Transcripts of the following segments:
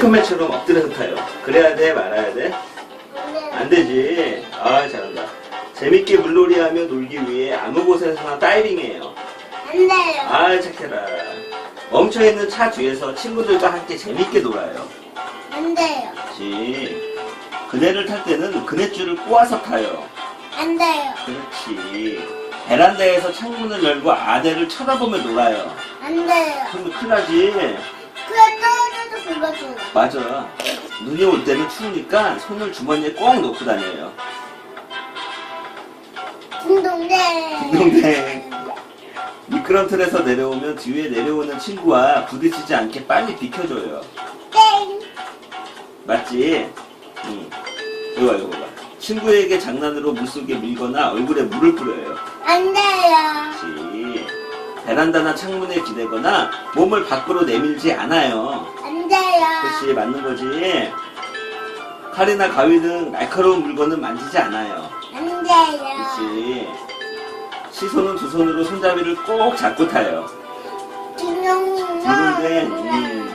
큰매처럼 엎드려서 타요. 그래야 돼, 말아야 돼? 네. 안 되지. 아, 잘한다. 재밌게 물놀이 하며 놀기 위해 아무 곳에서나 다이빙해요. 안 돼요. 아, 착해라. 멈춰있는 차 뒤에서 친구들과 함께 재밌게 놀아요. 안 돼요. 그렇지. 그네를 탈 때는 그네줄을 꼬아서 타요. 안 돼요. 그렇지. 베란다에서 창문을 열고 아내를 쳐다보며 놀아요. 안 돼요. 그러면 큰일 나지. 그래 맞아. 눈이 올 때는 추우니까 손을 주머니에 꼭 넣고 다녀요. 딩동댕. 딩동댕. 미끄럼 틀에서 내려오면 뒤에 내려오는 친구와 부딪히지 않게 빨리 비켜줘요. 땡. 맞지? 응. 이거 봐, 이거 봐. 친구에게 장난으로 물속에 밀거나 얼굴에 물을 뿌려요. 안 돼요. 그렇지. 베란다나 창문에 기대거나 몸을 밖으로 내밀지 않아요. 안 돼요. 그렇지, 맞는 거지. 칼이나 가위 등 날카로운 물건은 만지지 않아요. 안 돼요. 그렇지. 시선은 두 손으로 손잡이를 꼭 잡고 타요. 그런데 음,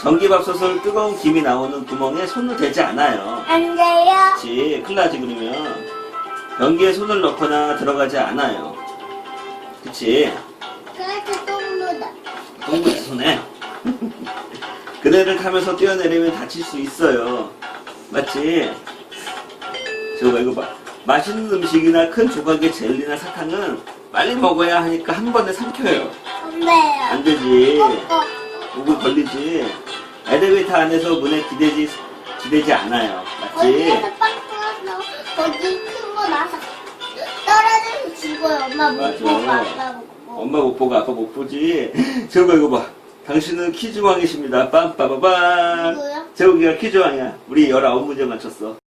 전기밥솥을 뜨거운 김이 나오는 구멍에 손을 대지 않아요. 안 돼요. 그렇지, 큰일 나지 그러면. 변기에 손을 넣거나 들어가지 않아요. 그치? 그 그네를 타면서 뛰어내리면 다칠 수 있어요. 맞지? 저거 봐, 이거 봐. 맛있는 음식이나 큰 조각의 젤리나 사탕은 빨리 먹어야 하니까 한 번에 삼켜요. 안 돼요. 안 되지. 어, 목을 걸리지. 엘리베이터 안에서 문에 기대지, 기대지 않아요. 맞지? 거기에서 빵 터져서 거기 큰거 나서 떨어져서 죽어요. 엄마 못 맞아. 보고 아빠 못 보고. 엄마 못 보고 아빠 못 보지. 저거 이거 봐. 당신은 퀴즈왕이십니다. 빰빠바밤. 누구요? 재욱이가 퀴즈왕이야. 우리 19문제 맞췄어.